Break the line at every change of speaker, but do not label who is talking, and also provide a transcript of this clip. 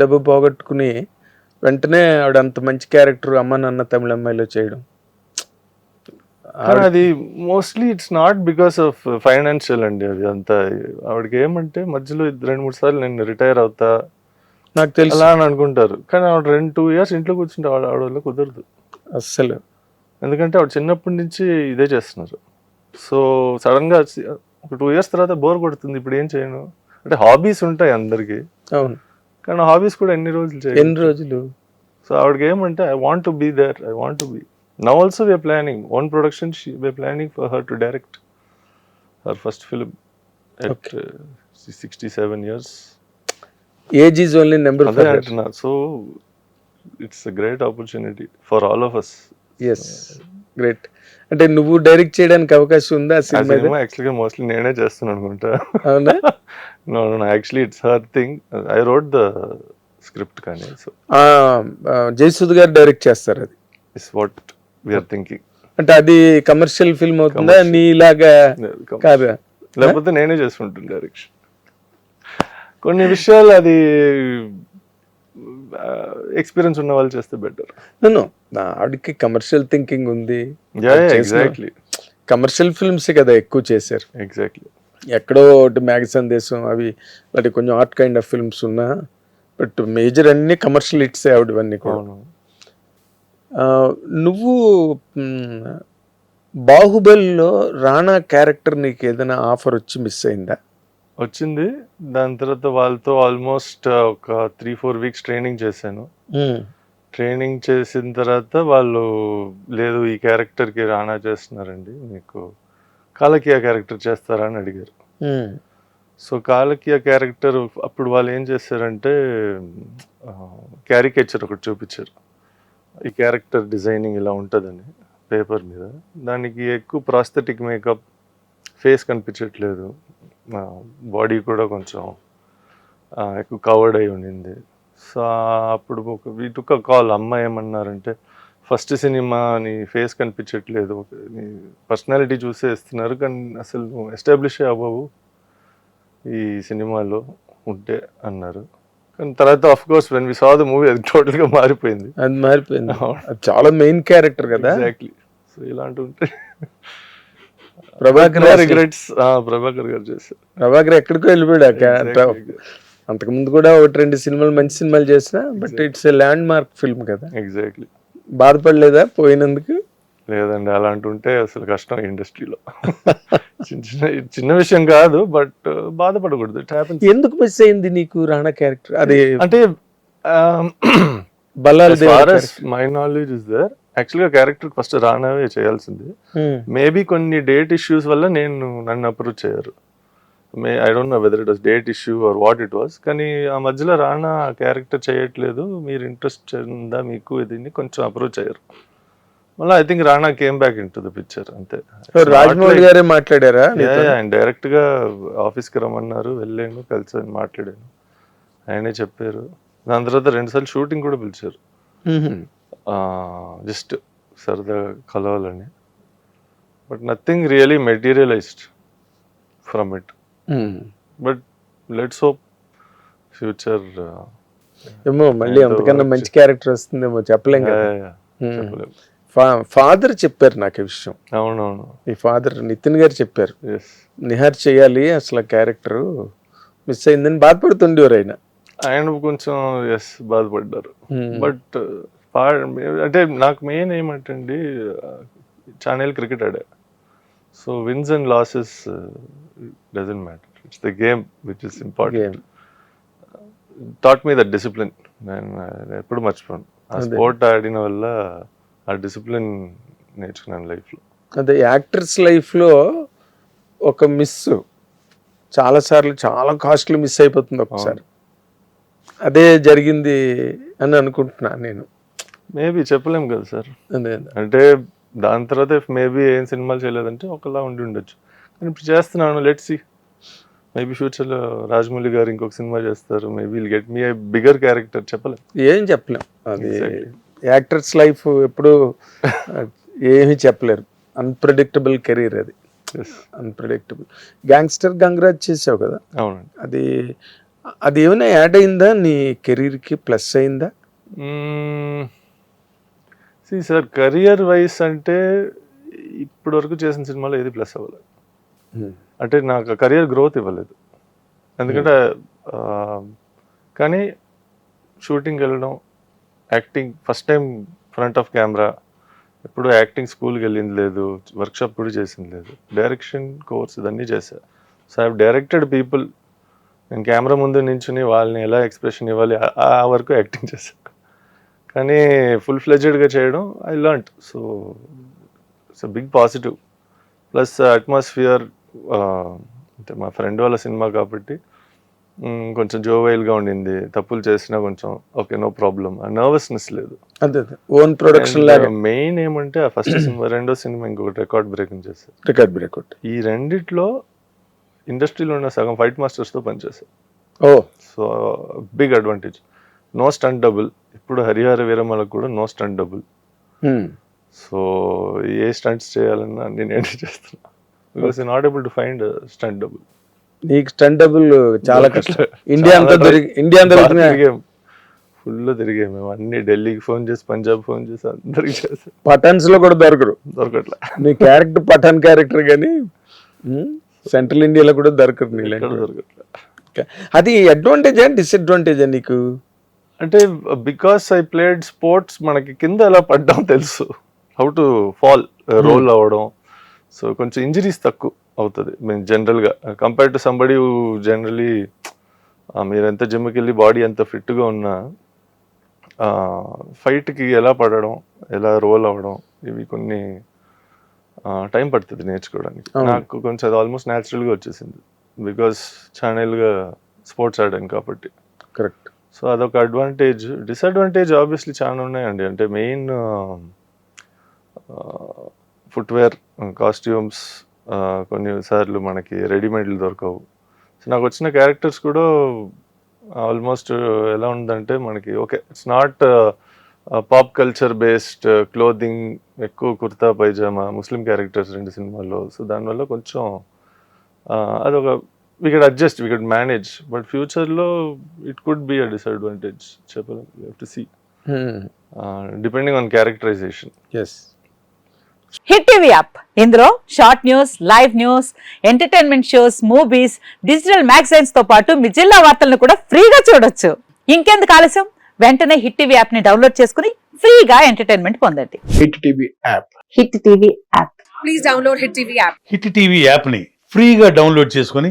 డబ్బు పోగొట్టుకుని వెంటనే ఆవిడ అంత మంచి క్యారెక్టర్ అమ్మ నాన్న తమిళ అమ్మాయిలో చేయడం.
అది mostly it's not because of financial అండి అది అంతా. ఆవిడకి ఏమంటే మధ్యలో రెండు మూడు సార్లు నేను రిటైర్ అవుతా
నాకు తెలుసు.
అలా అని అనుకుంటారు. కానీ ఆవిడ రెండు టూ ఇయర్స్ ఇంట్లో కూర్చుంటే ఆవిడ ఆవిడ కుదరదు.
అస్సలు.
ఎందుకంటే ఆవిడ చిన్నప్పటి నుంచి ఇదే చేస్తున్నారు. సో సడన్గా సి- ఒక టూ ఇయర్స్ తర్వాత బోర్ కొడుతుంది. ఇప్పుడు ఏం చేయను? అంటే హాబీస్ ఉంటాయి అందరికి.
అవును.
కానీ హాబీస్ కూడా ఎన్ని రోజులు చేయాలి
ఎన్ని రోజులు?
సో ఆవిడకి ఏమంటే I want to be there I want to be now also we're planning own production we're planning for her to direct her first film at sixty seven years
age is only number
అదే అంటున్నా. So it's a great opportunity for all of us
yes great అంటే నువ్వు direct చేయడానికి అవకాశం ఉందా cinema
యాక్చువల్గా mostly నేనే చేస్తున్నాను అనుకుంటా.
అవునా?
No no actually it's her thing I wrote the script కానీ సో
జయసుద్ గారు డైరెక్ట్ చేస్తారు అది.
ఇట్స్ వాట్ వీఆర్ థింకింగ్
అంటే అది కమర్షియల్ ఫిల్మ్ అవుతుందా? నీలాగా కాదా?
లేకపోతే నేనే చేసుకుంటాను డైరెక్షన్ కొన్ని విషయాలు అది ఎక్స్పీరియన్స్ ఉన్న వాళ్ళు చేస్తే బెటర్
నన్ను ఆవిడకి కమర్షియల్ థింకింగ్ ఉంది.
ఎగ్జాక్ట్లీ
కమర్షియల్ ఫిల్మ్స్ కదా ఎక్కువ చేశారు.
ఎగ్జాక్ట్లీ
ఎక్కడో ఒకటి మ్యాగ సందేశం అవి వాటి కొంచెం ఆర్ట్ కైండ్ ఆఫ్ ఫిల్మ్స్ ఉన్నా బట్ మేజర్ అన్ని కమర్షియల్ హిట్స్ ఆవిడవన్నీ కూడా. నువ్వు బాహుబలిలో రాణా క్యారెక్టర్ నీకు ఏదైనా ఆఫర్ వచ్చి మిస్ అయిందా?
వచ్చింది. దాని తర్వాత వాళ్ళతో ఆల్మోస్ట్ ఒక త్రీ ఫోర్ వీక్స్ ట్రైనింగ్ చేశాను. ట్రైనింగ్ చేసిన తర్వాత వాళ్ళు లేదు ఈ క్యారెక్టర్కి రానా చేస్తున్నారండి మీకు కాలకియా క్యారెక్టర్ చేస్తారా? అని అడిగారు. సో కాలకియా క్యారెక్టర్ అప్పుడు వాళ్ళు ఏం చేశారంటే క్యారికేచర్ ఒకటి చూపించారు. ఈ క్యారెక్టర్ డిజైనింగ్ ఇలా ఉంటుందని పేపర్ మీద. దానికి ఎక్కువ ప్రాస్థెటిక్ మేకప్ ఫేస్ కనిపించట్లేదు. బాడీ కూడా కొంచెం ఎక్కువ కవర్డ్ అయి ఉండింది. సో అప్పుడు ఒక వీటుక కాల్ అమ్మ ఏమన్నారంటే ఫస్ట్ సినిమా నీ ఫేస్ కనిపించట్లేదు. నీ పర్సనాలిటీ చూసే ఇస్తున్నారు కానీ అసలు నువ్వు ఎస్టాబ్లిష్ అవ్వవు ఈ సినిమాలో ఉంటే అన్నారు. కానీ తర్వాత of course when we saw the movie అది టోటల్గా మారిపోయింది.
అది మారిపోయింది. అది చాలా మెయిన్ క్యారెక్టర్ కదా?
ఎగ్జాక్ట్లీ సో ఇలాంటి ఉంటే
ప్రభాకర్
రిగ్రెట్స్ ప్రభాకర్ గారు చేశారు.
ప్రభాకర్ ఎక్కడికో వెళ్ళిపోయాడు ఆ క్యా-
Exactly.
అంతకు ముందు కూడా ఒకటి రెండు సినిమాలు మంచి సినిమాలు చేసిన but it's a landmark film కదా.
ఎగ్జాక్ట్లీ
బాధపడలేదా పోయినందుకు?
లేదండి అలాంటి ఉంటే అసలు కష్టం ఇండస్ట్రీలో. చిన్న చిన్న చిన్న విషయం కాదు బట్ బాధపడకూడదు. ఇట్ హ్యాపెన్స్
ఎందుకు మిస్ అయింది నీకు రాణా క్యారెక్టర్ అది
అంటే
Ballala
far my knowledge is there యాక్చువల్గా క్యారెక్టర్ ఫస్ట్ రానవే చేయాల్సింది. మేబీ కొన్ని డేట్ ఇష్యూస్ వల్ల నేను నన్ను అప్రూవ్ చేయరు. May I don't know whether it was date issue or what it was కానీ ఆ మధ్యలో రానా క్యారెక్టర్ చేయట్లేదు. మీరు ఇంట్రెస్ట్ ఉందా మీకు దీన్ని కొంచెం అప్రూవ్ చేయరు. మళ్ళీ I think Rana came back in to the picture అంతే
రాజమౌళి గారే మాట్లాడారా
ఆయన డైరెక్ట్గా ఆఫీస్కి రమ్మన్నారు వెళ్ళాను కలిసి మాట్లాడాను. ఆయనే చెప్పారు. దాని తర్వాత రెండు సార్లు షూటింగ్ కూడా పిలిచారు. జస్ట్ సరదా కలవాలని. But nothing really materialized from it. But let's hope future
ఏమో మళ్ళీ అంతకన్నా మంచి క్యారెక్టర్ వస్తుందేమో చెప్పలేం కదా. ఫాదర్ చెప్పారు నాకు ఈ విషయం.
అవునవును.
మీ ఫాదర్ నితిన్ గారు చెప్పారు. నిహార్ చేయాలి అసలు క్యారెక్టర్. మిస్ అయిందని బాధపడుతుండేవారు ఆయన.
ఆయన కొంచెం ఎస్ బాధపడ్డారు. బట్ అంటే నాకు మెయిన్ ఏమంటే అండి ఛానల్ క్రికెట్ ఆడా. So wins and losses doesn't matter it's the game which is important. Taught me that discipline నేను ఎప్పుడు మర్చిపోను. ఆ. స్పోర్ట్ ఆడిన వల్ల ఆ డిసిప్లిన్ నేర్చుకున్నాను లైఫ్లో
అదే యాక్టర్స్ లైఫ్లో ఒక మిస్ చాలాసార్లు చాలా కాస్ట్లీ మిస్ అయిపోతుంది ఒకసారి. అదే జరిగింది అని అనుకుంటున్నా నేను.
మేబీ చెప్పలేం కదా సార్. అంటే దాని తర్వాత మేబీ ఏం సినిమాలు చేయలేదంటే ఒకలా ఉండి ఉండొచ్చు. కానీ ఇప్పుడు చేస్తున్నాను లెట్ సి మేబీ ఫ్యూచర్లో రాజమౌళి గారు ఇంకొక సినిమా చేస్తారు maybe get me bigger character చెప్పలేం.
ఏం చెప్పలేం. అది. యాక్టర్స్ లైఫ్ ఎప్పుడు ఏమీ చెప్పలేరు. అన్ప్రెడిక్టబుల్ కెరీర్ అది. అన్ప్రెడిక్టబుల్ గ్యాంగ్స్టర్ గంగరాజ్ చేసావు కదా?
అవునండి.
అది అది ఏమైనా యాడ్ అయిందా? నీ కెరీర్కి ప్లస్ అయిందా?
సార్ కెరియర్ వైస్ అంటే ఇప్పటి వరకు చేసిన సినిమాలో ఏది ప్లస్ అవ్వలేదు. అంటే నాకు కెరియర్ గ్రోత్ ఇవ్వలేదు. ఎందుకంటే ఆ, కానీ షూటింగ్ వెళ్ళడం acting first time front of camera ఎప్పుడు యాక్టింగ్ స్కూల్కి వెళ్ళింది లేదు వర్క్షాప్ కూడా చేసింది లేదు. డైరెక్షన్ కోర్స్ ఇదన్నీ చేశా. సో ఐ డైరెక్టెడ్ పీపుల్ నేను కెమెరా ముందు నించుని వాళ్ళని ఎలా ఎక్స్ప్రెషన్ ఇవ్వాలి ఆ- ఆ వరకు యాక్టింగ్ చేశాను కానీ ఫుల్ ఫ్లెడ్జెడ్గా చేయడం I learn so it's big positive plus atmosphere అంటే మా ఫ్రెండ్ వాళ్ళ సినిమా కాబట్టి మ్, కొంచెం జోవైల్గా ఉండింది. తప్పులు చేసినా కొంచెం ఓకే నో ప్రాబ్లం నర్వస్నెస్ లేదు.
అదే ఓన్ ప్రొడక్షన్ లాగా.
మెయిన్ ఏమంటే ఆ ఫస్ట్ సినిమా రెండో సినిమా ఇంకొకటి రికార్డ్ బ్రేకింగ్ చేశారు.
రికార్డ్ బ్రేక్అవుట్
ఈ రెండిట్లో ఇండస్ట్రీలో ఉన్న సగం ఫైట్ మాస్టర్స్తో పనిచేశారు.
ఓ.
So big advantage no stunt double ఇప్పుడు హరిహర వీరమ్మలకు కూడా no stunt double. So a stunts చేయాలన్నా నేను ఏంటి చేస్తున్నా? Because not able to find stunt double
నీకు స్టంట్ డబుల్ చాలా కష్టం. ఇండియా అంతా ఇండియా అంతా
ఫుల్ తిరిగాం మేము. అన్ని ఢిల్లీకి ఫోన్ చేసి పంజాబ్ ఫోన్ చేసి అందరికి చేసి.
పఠాన్స్లో కూడా దొరకరు.
దొరకట్లే.
నీ క్యారెక్టర్ పఠాన్ క్యారెక్టర్ కానీ సెంట్రల్ ఇండియాలో కూడా దొరకరు నీ
దొరకట్లే.
అది అడ్వాంటేజా డిసడ్వాంటేజా నీకు?
అంటే బికాస్ ఐ ప్లేడ్ స్పోర్ట్స్ మనకి కింద ఎలా పడ్డాం తెలుసు. హౌ టు ఫాల్ రోల్ అవ్వడం. సో కొంచెం ఇంజరీస్ తక్కువ అవుతుంది. మేము జనరల్గా కంపేర్ టు సంబడి జనరలీ మీరు ఎంత జిమ్కి వెళ్ళి బాడీ ఎంత ఫిట్గా ఉన్నా ఫైట్కి ఎలా పడడం ఎలా రోల్ అవ్వడం ఇవి కొన్ని టైం పడుతుంది నేర్చుకోవడానికి. నాకు కొంచెం అది ఆల్మోస్ట్ న్యాచురల్గా వచ్చేసింది. బికాస్ ఛానల్గా స్పోర్ట్స్ ఆడాను కాబట్టి.
కరెక్ట్
సో అదొక అడ్వాంటేజ్ డిసడ్వాంటేజ్ ఆబ్వియస్లీ చాలా ఉన్నాయండి. అంటే మెయిన్ ఫుట్వేర్ కాస్ట్యూమ్స్ కొన్నిసార్లు మనకి రెడీమేడ్లు దొరకవు. సో నాకు వచ్చిన క్యారెక్టర్స్ కూడా ఆల్మోస్ట్ ఎలా ఉందంటే మనకి okay it's not pop culture based clothing ఎక్కువ కుర్తా పైజామా ముస్లిం క్యారెక్టర్స్ రెండు సినిమాల్లో. సో దానివల్ల కొంచెం అదొక we could adjust we could manage but ఫ్యూచర్లో it could be a disadvantage చెప్పలేం to see depending on characterization
yes
hit TV app ఇందులో short news live news entertainment shows movies digital మ్యాగజైన్స్తో పాటు మీ జిల్లా వార్తలను కూడా ఫ్రీగా చూడొచ్చు. ఇంకెందుకు ఆలస్యం? వెంటనే హిట్ టీవీ యాప్ని డౌన్లోడ్ చేసుకుని ఫ్రీగా ఎంటర్టైన్మెంట్ పొందండి.
Hit TV app
hit TV app
please download Hit TV app.
Hit TV యాప్ని ఫ్రీగా డౌన్లోడ్ చేసుకొని